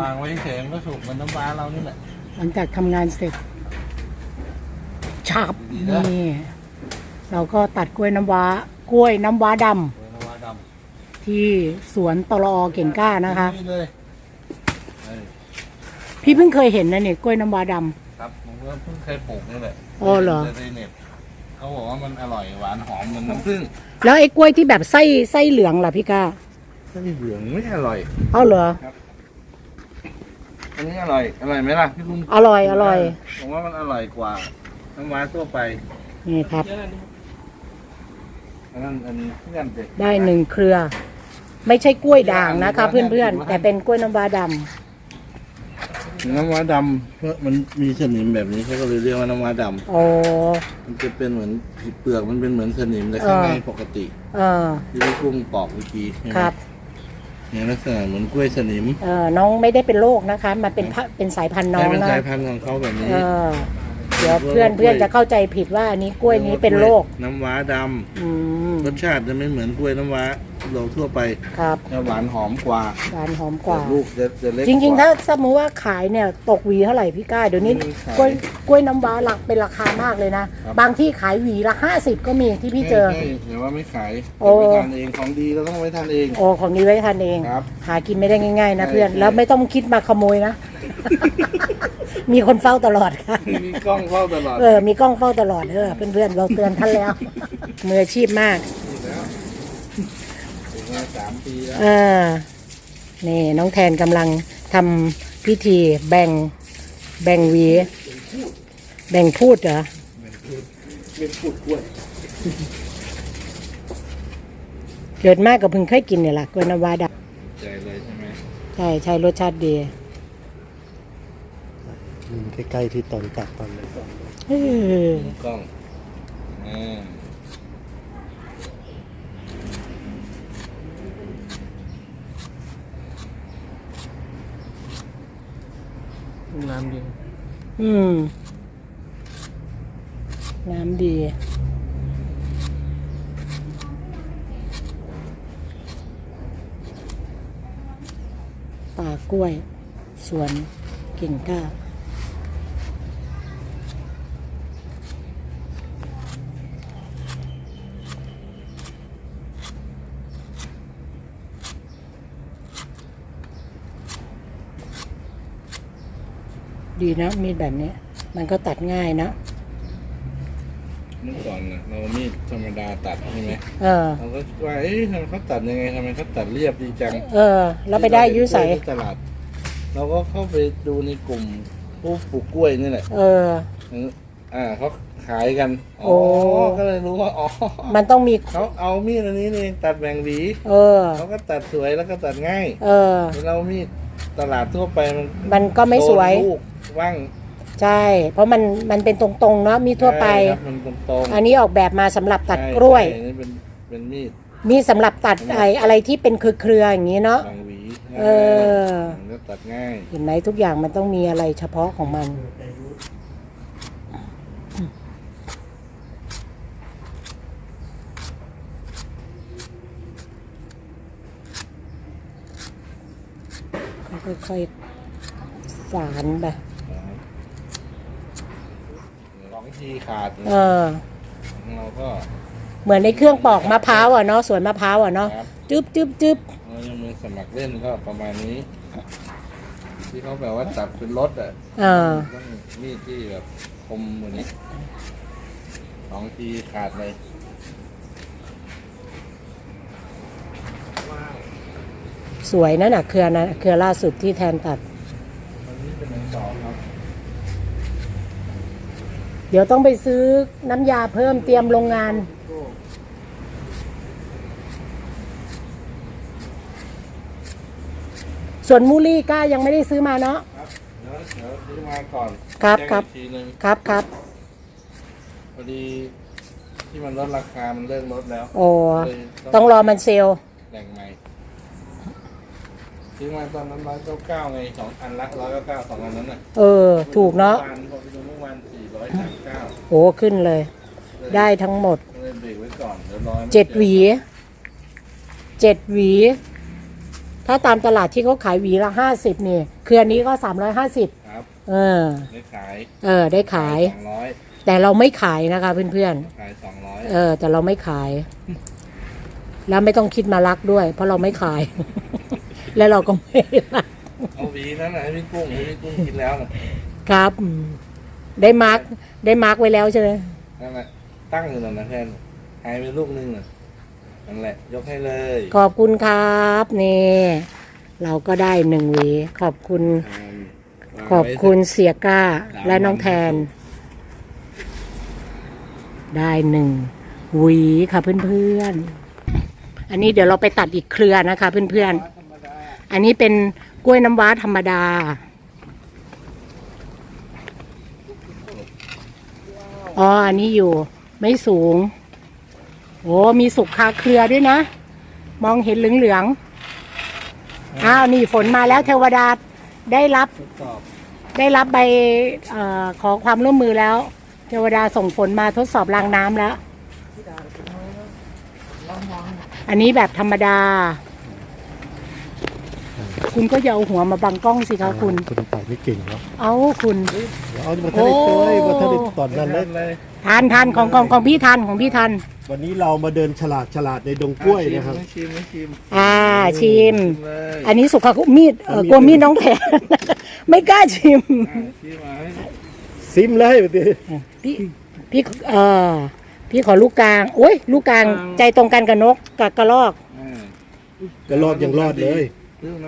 วางไว้เฉยมันก็สุกเหมันน้ำว้าเรานี่แหละ หลังจากทำงานเสร็จฉับดีๆนะ นี่ เราก็ตัดกล้วยน้ำว้ากล้วยน้ำว้าดำน้ำว้าดที่สวนตลอเก่งกล้าำนะคะ นี่เลยเอ้ยพี่เพิ่งเคยเห็นนะเนี่ยกล้วยน้ำว้าดำครับผมก็เพิ่งเคยปลูกนี่แหละอ๋อเหรอในเน็ตเขาบอกว่ามันอร่อยหวานหอมเหมือนน้ำผึ้งแล้วไอ้กล้วยที่แบบไส้ไส้เหลืองล่ะพี่ก้า ถ้ามีเหลืองไม่อร่อย เอาเหรอ อันนี้อร่อย อร่อยไหมล่ะพี่ลุงอร่อยอร่อย ผมว่ามันอร่อยกว่าน้ำว้าทั่วไปนี่ครับ อันนั้นอันนี้เพื่อนเด็กได้หนึ่งเครือ ไม่ใช่กล้วยด่างนะคะเพื่อนๆ แต่เป็นกล้วยน้ำว้าดน้ำว้าดำเพราะมันมีสนิมแบบนี้เขาก็เลยเรียกว่าน้ำว้าดำโอ้ำมันจะเป็นเหมือนผิดเปลือกมันเป็นเหมือนสนิมแต่ข้างในปกติ เออที่พี่กุ้งปอกเมื่อกี้ใช่ไหมครับ เนี่ยลักษณะเหมือนกล้วยสนิมเออน้องไม่ได้เป็นโรคนะคะ มันเป็นพะเป็นสายพันธุ์น้อใช่งเป็นนะสายพันธุ์ของเขาแบบนี้เออเดี๋ยวเพื่อนเพื่อนจะเข้าใจผิดว่าอันนี้กล้วยนี้เป็นโรคน้ำว้าดอืมำรสชาติจะไม่เหมือนกล้วยน้ำว้า เราทั่วไปครับจะหวานหอมกว่าหวานหอมกว่า แต่ลูกจะจะเล็กจริงๆกว่ถ้าสมมติว่าขายเนี่ยตกหวีเท่าไหร่พี่ก้าเดี๋ยวนี้ไม่มีขายกล้วยกล้วยน้ำว้าหลักเป็นราคามากเลยนะครับบางที่ขายหวีละห้าสิบก็มีที่พี่เจอใช่ใช่แต่ว่าไม่ขายโอ้เก็บไว้ทานเองของดีเราต้องไว้ทานเองโอ้ของนี้ไว้ทานเองครับหากินไม่ได้ง่าย ๆ นะใช่เพื่อนใช่แล้วไม่ต้องคิดมาขโมยนะมีคนเฝ้าตลอดค่ะ มีกล้องเฝ้าตลอด เออ มีกล้องเฝ้าตลอดเออ เพื่อนๆ เราเตือนท่านแล้ว มืออาชีพมากนี่แล้วถึงมาสามปีแล้วเออนี่น้องแทนกำลังทำพิธีแบ่งแบ่งหวี แบ่งพูดเหรอเป็นพูดกล้วยเกิดมากกับเพิ่งเคยกินเนี่ยแหละกล้วยน้ำว้าดใจเลยใช่ไหมำใช่ใช่รสชาติดีใกล้ๆที่ตอนตัดตอนเลยเออมีกล้องอ่า น้ำดี อืม น้ำดี ป่ากล้วย สวนกิ่งก้า ดีนะมีดแบบนี้ มันก็ตัดง่ายนะ เมื่อก่อนนะเรามีดธรรมดาตัดใช่ไหมเออ เราก็ว่าเอ๊ะทำไมเขาตัดยังไงทำไมเขาตัดเรียบดีจังเออ เราไปได้อยุใสที่ตลาด เราก็เข้าไปดูในกลุ่มผู้ปลูกกล้วยนี่แหละเออ อ่าเขาขายกันโอ้ ก็เลยรู้ว่าอ๋อมันต้องมี เขาเอามีดอันนี้นี่ตัดแบ่งหวีเออ เขาก็ตัดสวยแล้วก็ตัดง่ายเออ เรามีดตลาดทั่วไปมันมันก็ไม่สวย โดนลูก ว่างใช่ เพราะมันมันเป็นตรงๆเนาะมีทั่วไป ใช่ครับมันตรงๆอันนี้ออกแบบมาสำหรับตัดใช่กล้วยใช่นี่เป็นเป็นมีด มีสำหรับตัดไออะไรที่เป็นเครือๆอย่างนี้เนาะแบ่งหวีเออมันก็ตัดง่าย เห็นไหมทุกอย่างมันต้องมีอะไรเฉพาะของมัน ค่อยๆฝานไป สองทีขาดเออ เราก็เหมือนในเครื่องปอกมะพร้าวอะเนาะสวนมะพร้าวอะเนาะครับจึ๊บจึ๊บจึ๊บเรายังมีสมัครเล่นก็ประมาณนี้ ที่เขาแบบว่าตัดเป็นรถอะเออ ต้องมีดที่แบบคมเหมือนนี้สองทีขาดเลยสวยนั่นน่ะเครือนะเครือล่าสุดที่แทนตัด วันนี้เป็นหนึ่งสองครับ เดี๋ยวต้องไปซื้อน้ำยาเพิ่มเตรียมโรงงาน ส่วนมูลี่ก้ายังไม่ได้ซื้อมาเนาะครับเดี๋ยวเดี๋ยวซื้อมาก่อนครับแจ้งครับอีกทีหนึงครับครับพอดีที่มันลดราคา มันเลิกลดแล้วโอ้เลยต้องรอมันเซลล์แหล่งใหม่ซื้อมาตอนนั้นร้อยเก้าเก้าไงสองอันละร้อยเก้าเก้าสองอันนั้นน่ะเออ ถูกเนาะมื่อวพอไปดูเมื่อวานสี่ร้อยสามเก้า โอ้ขึ้นเลย ได้ทั้งหมดเลยเบรกไว้ก่อนเดี๋ยวร้อยเจ็ดหวีเจ็ดหวี ถ้าตามตลาดที่เขาขายหวีละห้าสิบนี่เครือนี้ก็สามร้อยห้าสิบครับเออ ได้ขายเออ ได้ขาย สองร้อยแต่เราไม่ขายนะคะเพื่อนขายสองร้อยๆเออ แต่เราไม่ขาย แล้วไม่ต้องคิดมารักด้วย เพราะเราไม่ขาย แล้วเราก็ไม่รักเอาหวีนั่นน่ะให้พี่กุ้งให้พี่กุ้งกินแล้วน่ะครับอืม ได้มาร์กได้มาร์กไว้แล้วใช่ไหมนั่นแหละตั้งอยู่นั่นนะแทนหายไปลูกนึงน่ะนั่นแหละ ยกให้เลยขอบคุณครับนี่เราก็ได้หนึ่งหวีขอบคุณ ขอบคุณเสียก้าและน้องแทน ได้หนึ่งหวีค่ะเพื่อนๆ อันนี้เดี๋ยวเราไปตัดอีกเครือนะคะเพื่อนๆ อันนี้เป็นกล้วยน้ำว้าธรรมดา อ๋อ อันนี้อยู่ไม่สูง โอ้มีสุกคาเครือด้วยนะ มองเห็นเหลืองๆอ้าว นี่ฝนมาแล้วเทวดาได้รับ ได้รับใบอขอความร่วมมือแล้ว เทวดาส่งฝนมาทดสอบรางน้ำแล้ว อันนี้แบบธรรมดา คุณก็อย่าเอาหัวมาบังกล้องสิคะคุณ คุณไปไม่เก่งเนาะเอาคุณเอามาทะเลเต้ยโอ้มาทะเลตอนนั้นเลยเลย ทานทานของของของพี่ทันของพี่ทันวันนี้เรามาเดินฉลาดฉลาดในดงกล้วยนะครับไม่ชิมไม่ชิมอ่าชิมชิม เลยอันนี้สุขาคุมีดเอ่อกลัวมีดน้องแทนไม่กล้าชิมอะชิมมาให้ซิมเลยแบบนี้พี่พี่เออพี่ขอลูกกลางโอ้ยลูกกลางใจตรงกันกับนกกับกระรอกอ่าก็รอดยังรอดเลยซื้อน้ำ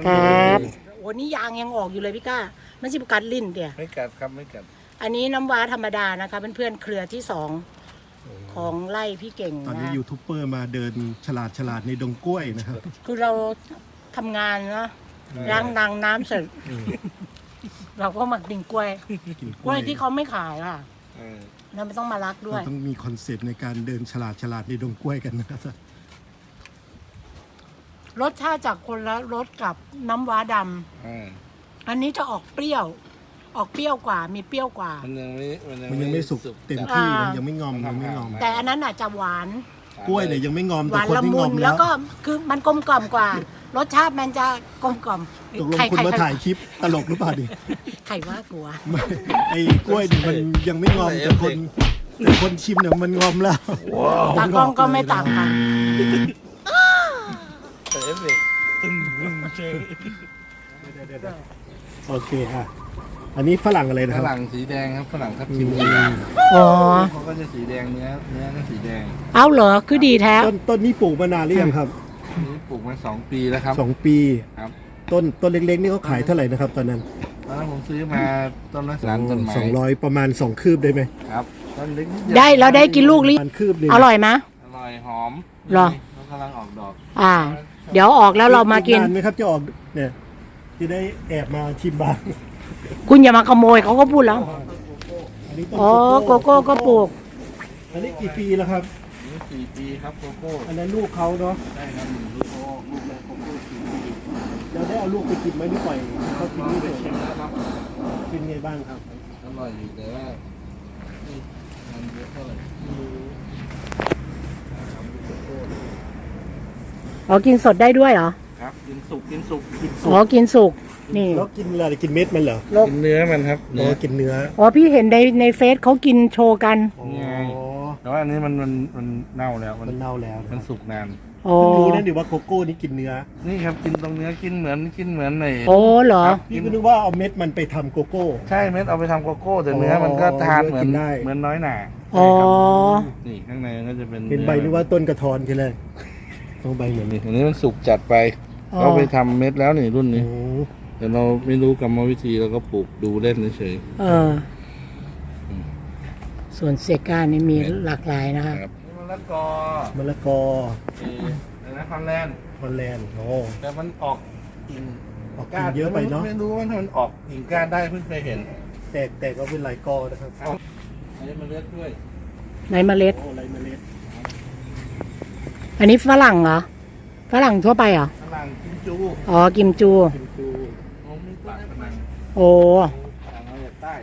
ครับโอ้นี่ยางยังออกอยู่เลยพี่ก้าไม่ใช่ประกัดลิ้นเดียไม่กัดครับไม่กัด อันนี้น้ำว้าธรรมดานะคะเพื่อนๆเครือที่สองของไล่พี่เก่งตอนนี้นะยูทูบเบอร์มาเดินฉลาดฉลาดในดงกล้วยนะครับ คือเราทำงานเนาะล้างดังน้ำเสร็จเราก็มากินกล้วยกินกล้วยที่เขาไม่ขายอะเออเราไม่ต้องมารักด้วเรายต้องมีคอนเซปต์ในการเดินฉลาดฉลาดในดงกล้วยกันนะครับ รสชาติจากคนละรสกับน้ำว้าดำอ่าอันนี้จะออกเปรี้ยว ออกเปรี้ยวกว่า มีเปรี้ยวกว่า มันยังไม่มันยังมันยังไม่สุกเต็มจัดที่อ่ามั มันยังไม่งอมยังไม่งอมแต่อันนั้นอาจจะหวาน กล้วยเนี่ยยังไม่งอมหแต่วานคนละที่มุงอนมแล้แล้ววก็คือมันกลมกล่อมกว่า รสชาติมันจะกลมกล่อมตกลงใครคุณใครมาใครถ่ายคลิปตลกหรือเปล่าดิใครว่ากลัว ไม่ไอ้กล้วยเนี่ยมันยังไม่งอมแต่คนแต่คนชิมเนี่ยมันงอมแล้วตากล้องก็ไม่ต่างกันแต่เอฟเฟก ต์ตึ้งตึ้งเชยโอเคอะ อันนี้ฝรั่งอะไรนะฝครับ รั่งสีแดงครับฝรั่งทับทิมอ๋อ เขาก็จะสีแดงเนื้อเนื้อก็สีแดงเอาเหรอ คือดีแท้ ต้นต้นนี้ปลูกมานานหรือยังครับนี่ปลูกมาสองปีแล้วครับ สองปี ครับ ต้นต้นเล็กๆนี่เขาขายเท่าไหร่นะครับ ตอนนั้นตอนนั้นผมซื้อมาต้นละสามต้นไม้สองร้อยประมาณสองคืบได้ไหมครับต้นเล็กนิเยวได้แล้วได้กินลูกหรือประมาณคืบหนึงอร่อยไหมอร่อยหอมเหรอ เขากำลังออกดอกอ่า เดี๋ยวออกแล้วเรามากินนไหมครับจะออกเนี่ยจะได้แอบมาชิมบ้างคุณอย่ามาขโมยเขาก็พูดแล้ว อันนี้ต้นอ๋อโกโก้ก็ปลูก อันนี้กี่ปีแล้วครับ นี่สี่ปีครับโกโก้อันนั้นลูกเขาเนาะได้ครับหนึ่งลูกโก้ลูกแรกโกโก้สี่ปีเราได้เอาลูกไปกินไหมหรือปล่อยเขากินลองนี่ไปเลยชิมแล้วครับกินไงบ้างครับอร่อยอยู่แต่ว่านี่มันเยอะเท่าไหร่ครับโกโก้ อ๋อกินสดได้ด้วยเหรอครับกินสุกกินสุกกินสุอ๋อกินสุกนี่แล้วกินอะไรกินเม็ดมันเหรอกินเนื้อมันครับอ๋อเนื้อกินเนื้ออ๋อพี่เห็นในในเฟซเขากินโชว์กันอ๋อไงแต่ว่าอันนี้มันมันมันเน่าแล้วมันมันเน่าแล้วนะมันสุกนานอ๋อเพิ่งรู้นะดิว่าโกโก้นี่กินเนื้อ นี่ครับกินตรงเนื้อกินเหมือนกินเหมือนในโอ้เหรอครับพี่ก็นึกว่าเอาเม็ดมันไปทำโกโก้ ใช่เม็ดเอาไปทำโกโก้แต่อ๋อเนื้อมันก็ทานเหมือนกินได้เหมือนน้อยหน่าอ๋อนี่ข้างในมันก็จะเป็นเป็นใบนึกว่าต้นกระทอนทีแรก ต้องใบเหมือนนี่อันนี้มันสุกจัดไปอ๋อ เราไปทำเม็ดแล้วนี่รุ่นโอ้นี้แต่เราไม่รู้กรรมวิธีเราก็ปลูกดูเล่นเฉยเออส่วนเซกานี่มีหลากหลายนะคะๆครับนี่มะละกอมะละกอเออแต่นะคอนแลนด์ฮอลแลนด์โอ้แต่มันออกกิ่งออกกินเยอะไปเนาะไม่รู้ว่ามันออกกิ่งก้านได้เพิ่งเคยเห็นแตกแตกก็เป็นหลายกอนะครับเอาอันนี้มันเลือดด้วยในเมล็ดโอ้ไรเมล็ด อันนี้ฝรั่งเหรอ ฝรั่งทั่วไปเหรอ ฝรั่งกิมจูอ๋อ กิมจู กิมจูผมมีต้นฝรั่งโอ้ฝรั่งมาจากใต้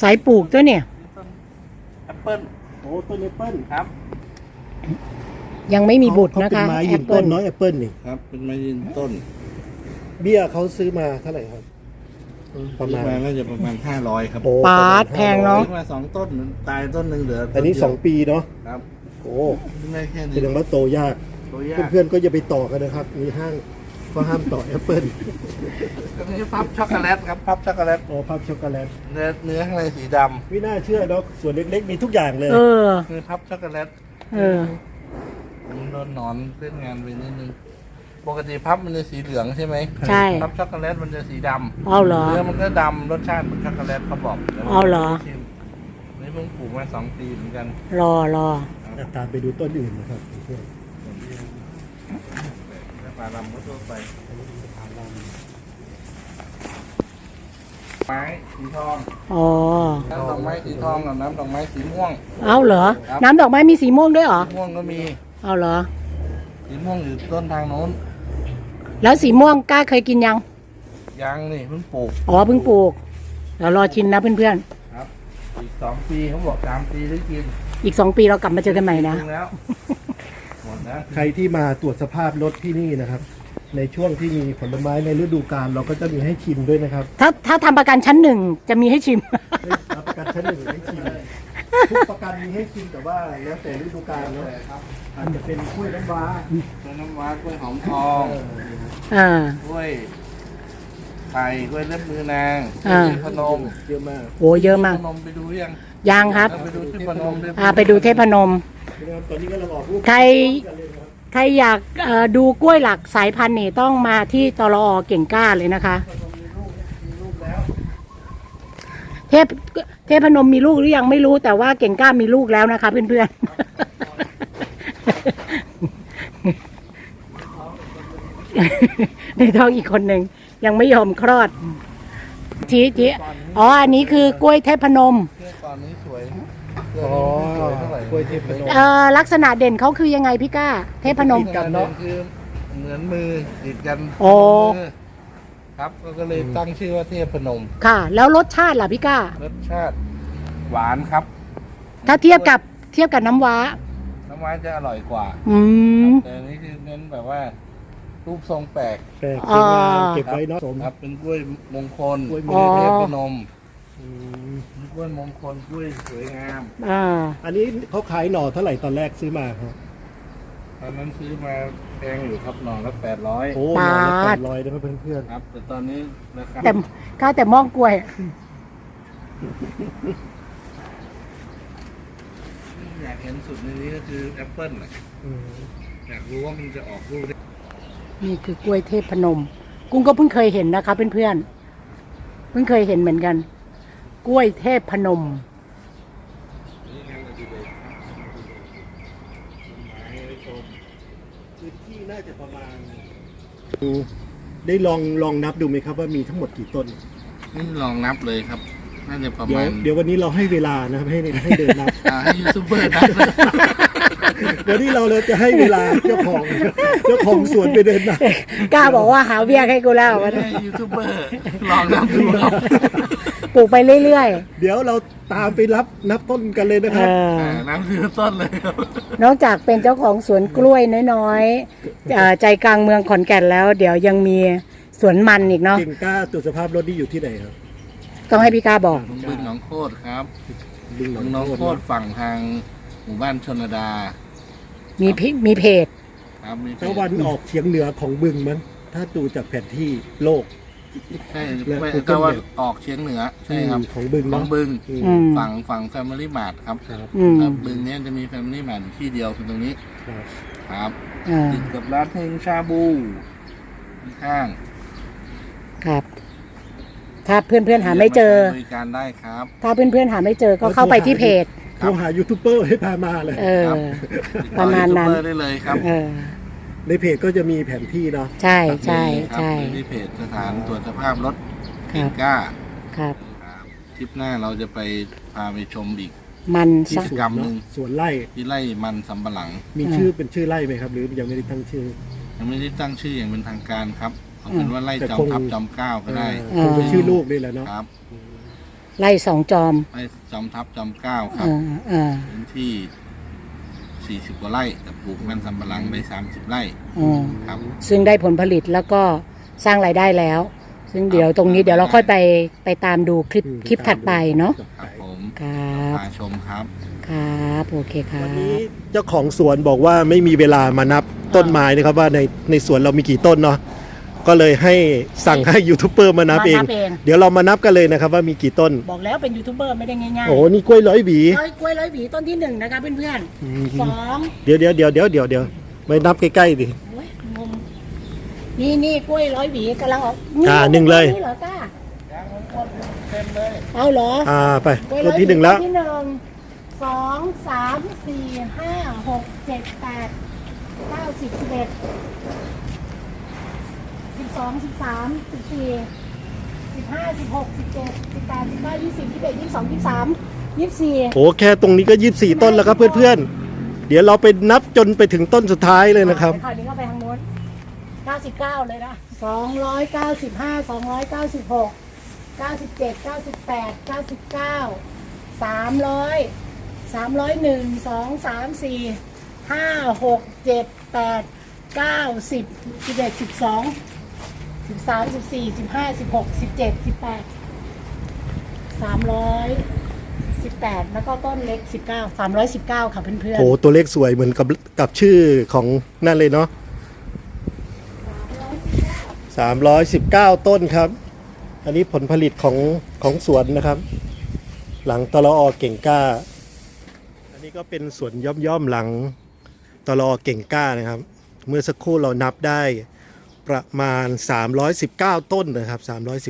สายปลูกด้วยเนี่ยมีต้นแอปเปิ้ลโอ้ต้นแอปเปิ้ลครับยังไม่มีบุตรเขานะเป็นคะไม้แอยืปนเปิต้ลนเน้อยแอปเปิลนี่ ครับ เป็นไม้ยืนต้นเบี้ยเขาซื้อมาเท่าไหร่ครับ ประมาณ ซื้อน่าจะประมาณห้าร้อยครับโอ้ปาดประมณแพงเนอะ ซื้อมาสองต้นตายต้นหนึ่งเหลืออันนี้ต้เดียวสองปีเนาะครับ โอ้ไม่แค่แสนี้ดงว่าโตยาก ตัวยากเพื่อนๆก็อย่าไปต่อกันนะครับ มีห้างก็ห้ามต่อแอปเปิลก็คือพับช็อกโกแลตครับพับช็อกโกแลตโอ้ภาพช็อกโกแลตเนื้อเนื้อข้างในสีดไม่น่าเชื่อเนาะส่วนเล็กๆมีทุกอย่างเลย เออำคือพับช็อกโกแลตเออมันโดนหนอนเล่นงานไปนิดนึงปกติพับมันจะสีเหลืองใช่ไหมใช่ พับช็อกโกแลตมันจะสีดำเอาเหรอ เนื้อมันก็ดำรสชาติเหมือนช็อกโกแลตเขาบอกแต่ว่เอาเหรอไม่ได้ชิมนี่เพิ่งปลูกมาสองปีเหมือนกันรอรอ ตามไปดูต้นอื่นนะครับเพื่อนแต่ปลาดำก็ทั่วไปไม้สีทองอ๋อ น้ำดอกไม้สีทองกับน้ำดอกไม้สีม่วง เอาเหรอ ครับ น้ำดอกไม้มีสีม่วงด้วยเหรอ สีม่วงก็มีเอาเหรอ สีม่วงอยู่ต้นทางโน้นแล้วสีม่วงกล้าเคยกินยัง ยังนี่เพิ่งปลูกอ๋อเพิ่งปลูกเดี๋ยวรอชิมนะเพื่อนครับอีกสองปีเขาบอกสามปีได้กินๆ อีกสองปีเรากลับมาเจอกันใหม่นะจริงแล้วหมดแล้วใครที่มาตรวจสภาพรถที่นี่นะครับ ในช่วงที่มีผลไม้ในฤดูกาลเราก็จะมีให้ชิมด้วยนะครับถ้าถ้าทำประกันชั้นหนึ่งจะมีให้ชิมให้รับประกันชั้นหนึ่งให้ชิมทุกประกันมีให้ชิมแต่ว่าแล้วแต่ฤดูกาลเนาะอาจจะเป็นกล้วยน้ำว้ากล้วยน้ำว้ากล้วยหอมทองอ่า กล้วยไข่กล้วยเล็บมือนางอ่ากล้วยพนมเยอะมากโอ้เยอะมาก พนมไปดูยัง ยังครับเราไปดูที่พนมด้วยอ่าไปดูเทพนมนะครับตอนนี้ก็เราออกรูปใครกันเลยนะครับใครอยากเอ่อดูกล้วยหลักสายพันธุ์นี่ต้องมาที่ตลอเก่งกล้าเลยนะคะ เทพเทพนมมีลูกหรือยังไม่รู้แต่ว่าเก่งกล้ามีลูกแล้วนะคะ เพื่อนๆ ในท้องอีกคนหนึ่งยังไม่ยอมคลอดชี้ชี้อ๋ออันนี้คือกล้วยเทพนม เครื่องตอนนี้สวย อ๋อสวยเท่าไหร่กล้วยเทพนม เอ่อลักษณะเด่นเขาคือยังไงพี่ก้า เทพนมกันเนาะ คือเหมือนมือติดกันโอ้ มืครับก็เลยตั้งชื่อว่าเทพพนม ค่ะ แล้วรสชาติล่ะพี่ก้า รสชาติหวานครับ ถ้าเทียบกับเทียบกับน้ำว้า น้ำว้าจะอร่อยกว่าอืม แต่อันนี้คือเน้นแบบว่า รูปทรงแปลกแปลกสวยงามอ่าเก็บไว้เนาะสม ครับเป็นกล้วยมงคลกล้วยมอ๋งอคล เทพพนมอืม กล้วยมงคลกล้วยสวยงาม อ่า อันนี้เขาขายหน่อเท่าไหร่ตอนแรกซื้อมาครับตอนนั้นซื้อมาแพงอยู่ครับหน่อละแปดร้อยโอ้หน่อละแปดร้อยนะครับเพื่อนครับ แต่ตอนนี้ราคาแต่ก้าแต่มองกล้วยอยากเห็นสุดในนี้ก็คือแอปเปิ้ลน่ะๆอืมอยากรู้ว่ามันจะออกลูกได้นี่คือกล้วยเทพนม กุ้งก็เพิ่งเคยเห็นนะคะเพื่อนๆเพิ่งเคยเห็นเหมือนกัน กล้วยเทพนมนี่งานอดิเรกครับต้นไม้ไว้ชมพื้นที่น่าจะประมาณ ได้ลองลองนับดูไหมครับว่ามีทั้งหมดกี่ต้น นี่ลองนับเลยครับ น่าจะประเดี๋ยมาวณเดี๋ยววันนี้เราให้เวลานะครับให้ให้เดินนับ อ่าให้ยูทูบเบอร์นับเลยเดี๋ยวนี้เราเลยจะให้เวลาเจ้าของเจ้าของสวนไปเดินนับกล้าบอกว่าหาเบี้ยให้กูแล้วไม่ได้ยูทูบเบอร์ลองนับดูครับ ปลูกไปเรื่อยเดี๋ยวเราตามไปรับนับต้นกันเลยนะๆครับเอออ่านับทีละต้นเลยครับนอกจากเป็นเจ้าของสวนกล้วยน้อยๆเอ่อใจกลางเมืองขอนแก่นแล้ว เดี๋ยวยังมีสวนมันอีกเนาะเก่งกล้าตรวจสภาพรถนี่อยู่ที่ไหนครับต้องให้พี่กล้าบอกตรงบึงหนองโคตรครับบึงหนบึองงหนองโคโคตตรรฝั่งทางหมู่บ้านชนดามีพิมีเพจ ครับมีเพจตะวันออกเฉียงเหนือของบึงมันถ้าดูจากแผนที่โลก ใช่และไม่ Google ตะวันออกเฉียงเหนือใช่ครับอืมของบึงขอเนาะงบึงอืมอืม ฝั่งฝั่งแฟมิลี่มาร์ทครับครับอืมแล้วบึงเนี้ยจะมีแฟมิลี่มาร์ทที่เดียวคือตรงนี้ครับครับอ่าติดกับร้านเฮงชาบูข้างครับ ถ้าเพื่อนๆหาไม่เจอ บริการได้ครับ ถ้าเพื่อนๆหาไม่เจอก็เข้าไปที่เพจ โทรหายูทูบเบอร์ให้พามาเลย เออ ครับ ประมาณนั้น ติดต่อยูทูบเบอร์ได้เลยครับ เออ ในเพจก็จะมีแผนที่เนาะ ใช่ใช่มีครับใช่มีที่เพจสถานตรวจสภาพรถครัเก่งบกล้าครับ ครับทริปหน้าเราจะไปพาไปชมอีก มันที่ซะสวนกรรมหนึ่เนาะงสวนไร่ที่ไร่มันสำปะหลัง มีชื่อเป็นชื่อไร่ไหมครับ หรือยังไม่ได้ตั้งชื่อ ยังไม่ได้ตั้งชื่ออย่างเป็นทางการครับเอาเป็นว่าไล่จอมทัพจอมเกล้าก็ได้เออคงเป็นชื่อลูกนี่แหละเนาะครับไล่สองจอมไล่จอมทัพจอมเกล้าคเอรับอเออพื้นที่ 40กว่าไร่แต่ปลูกมันสำปะหลังได้30ไร่อ๋อครับ ซึ่งได้ผลผลิตแล้วก็สร้างรายได้แล้ว ซึ่งเดี๋ยวตรงนี้เดี๋ยวเราค่อยไปไปตามดูคลิปคลิปถัดไปเนาะครับผมครับพาชมครับครับโอเคครัวันบนี้เจ้าของสวนบอกว่าไม่มีเวลามานับต้นไม้นะครับว่าในในสวนเรามีกี่ต้นเนาะ ก็เลยให้สั่งให้ยูทูบเบอร์มานับเอง มานับเอง เดี๋ยวเรามานับกันเลยนะครับว่ามีกี่ต้น บอกแล้วเป็นยูทูบเบอร์ไม่ได้ง่ายๆโอ้โหนี่กล้วยร้อยหวี ร้อยกล้วยร้อยหวีต้นที่หนึ่งนะคะเพื่อนอืม ๆสองเดี๋ยวเดี๋ยวเดี๋ยวเดี๋ยวเดี๋ยวเดี๋ยวไปนับใกล้ๆดิ โอ้ยงงนี่นี่กล้วยร้อยหวีกำลังออกอ่าหนึ่งเลย นี่เหรอก้าเอาเหรออ่าไปกล้วยต้ร้อนยที่หนึ่งแล้วต้นที่หนึ่งสองสามสี่ห้าหกเจ็ดแปดเก้าสิบสิบเอ็ด สิบสองสิบสามสิบสี่สิบห้าสิบหกสิบเจ็ดสิบแปดสิบเก้ายี่สิบยี่สิบเอ็ดยี่สิบสองยี่สิบสามยี่สิบสี่โอ้แค่ตรงนี้ก็ยี่สิบสี่ต้นแล้วครับเพื่อนๆ เดี๋ยวเราไปนับจนไปถึงต้นสุดท้ายเลยนะครับเดี๋ยวคราวนี้ก็ไปทางโน้น99เลยนะ295 296 97 98 99 300 301 2 3 4 5 6 7 8 9 10 11 12 13 14 15 16 17 18 318แสิบสามสิบสี่สิบห้าสิบหกสิบเจ็ดสิบแปดสามร้อยสิบแปดแล้วก็ต้นเล็กสิบเก้าสามร้อยสิบเก้าค่ะเพื่อนๆโหตัวเลขสวยเหมือนกับกับชื่อของนั่นเลยเนาะสามร้อยสิบเก้าต้นครับ อันนี้ผลผลิตของของสวนนะครับ หลังตลออเก่งก้า อันนี้ก็เป็นสวนย่อมย่อมหลังตลออเก่งก้านะครับ เมื่อสักครู่เรานับได้ ประมาณ 319 ต้นนะครับ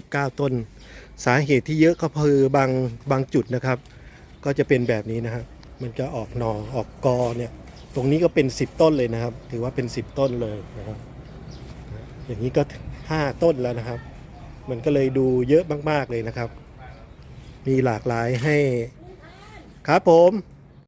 319 ต้น สาเหตุที่เยอะก็คือบางบางจุดนะครับ ก็จะเป็นแบบนี้นะครับมันจะออกหนอออกกอเนี่ยตรงนี้ก็เป็น 10 ต้นเลยนะครับ ถือว่าเป็น 10 ต้นเลยนะครับ อย่างนี้ก็ 5 ต้นแล้วนะครับ มันก็เลยดูเยอะมาก ๆ เลยนะครับ มีหลากหลายให้ ครับผม